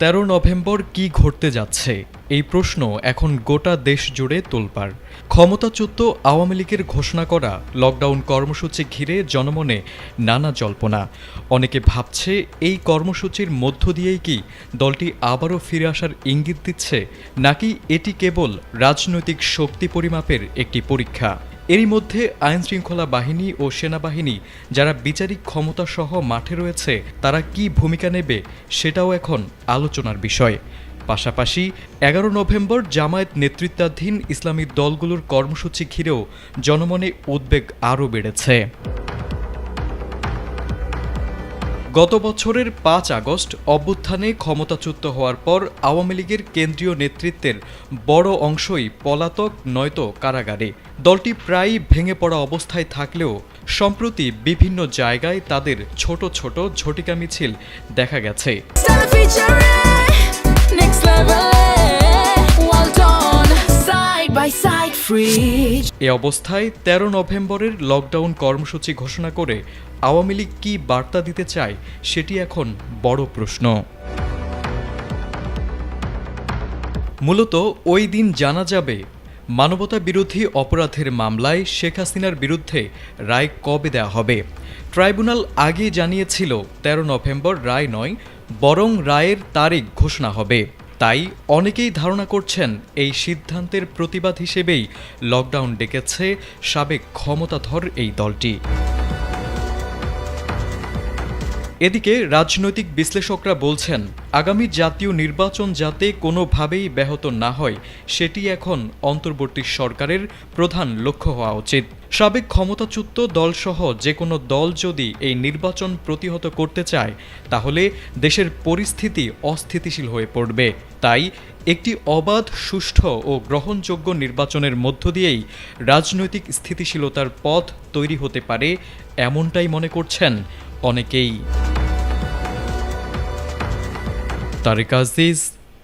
তেরো নভেম্বর কি ঘটতে যাচ্ছে? এই প্রশ্ন এখন গোটা দেশ জুড়ে তোলপাড়। ক্ষমতাচ্যুত আওয়ামী লীগের ঘোষণা করা, লকডাউন কর্মসূচি ঘিরে জনমনে নানা জল্পনা। অনেকে ভাবছে এই কর্মসূচির মধ্য দিয়েই কি দলটি আবারও ফিরে আসার ইঙ্গিত দিচ্ছে, নাকি এটি কেবল রাজনৈতিক শক্তি পরিমাপের একটি পরীক্ষা? এরই মধ্যে আইন শৃঙ্খলা বাহিনী ও সেনাবাহিনী যারা বিচারিক ক্ষমতা সহ মাঠে রয়েছে, তারা কি ভূমিকা নেবে সেটাও এখন আলোচনার বিষয়। পাশাপাশি এগারো নভেম্বর জামায়াত নেতৃত্বাধীন ইসলামী দলগুলোর কর্মসূচি ঘিরেও জনমনে উদ্বেগ আরও বেড়েছে। গত বছরের পাঁচ আগস্ট অভ্যুত্থানে ক্ষমতাচ্যুত হওয়ার পর আওয়ামী লীগের কেন্দ্রীয় নেতৃত্বের বড় অংশই পলাতক, নয়তো কারাগারে। দলটি প্রায়ই ভেঙে পড়া অবস্থায় থাকলেও সম্প্রতি বিভিন্ন জায়গায় তাদের ছোট ছোট ঝটিকা মিছিল দেখা গেছে। এ অবস্থায় ১৩ নভেম্বরের লকডাউন কর্মসূচি ঘোষণা করে আওয়ামী লীগ কী বার্তা দিতে চায়, সেটি এখন বড় প্রশ্ন। মূলত ওই দিন জানা যাবে, মানবতা বিরোধী অপরাধের মামলায় শেখ হাসিনার বিরুদ্ধে রায় কবে দেওয়া হবে। ট্রাইব্যুনাল আগেই জানিয়েছিল ১৩ নভেম্বর রায় নয়, বরং রায়ের তারিখ ঘোষণা হবে। তাই অনেকেই ধারণা করছেন এই সিদ্ধান্তের প্রতিবাদ হিসেবেই লকডাউন ডেকেছে সাবেক ক্ষমতাধর এই দলটি। এদিকে রাজনৈতিক বিশ্লেষকরা বলছেন, আগামী জাতীয় নির্বাচন যাতে কোনোভাবেই ব্যাহত না হয়, সেটি এখন অন্তর্বর্তী সরকারের প্রধান লক্ষ্য হওয়া উচিত। সাবেক ক্ষমতাচ্যুত দলসহ যে কোনো দল যদি এই নির্বাচন প্রতিহত করতে চায়, তাহলে দেশের পরিস্থিতি অস্থিতিশীল হয়ে পড়বে। তাই একটি অবাধ, সুষ্ঠু ও গ্রহণযোগ্য নির্বাচনের মধ্য দিয়েই রাজনৈতিক স্থিতিশীলতার পথ তৈরি হতে পারে, এমনটাই মনে করছেন অনেকেই। তারেক আজিজ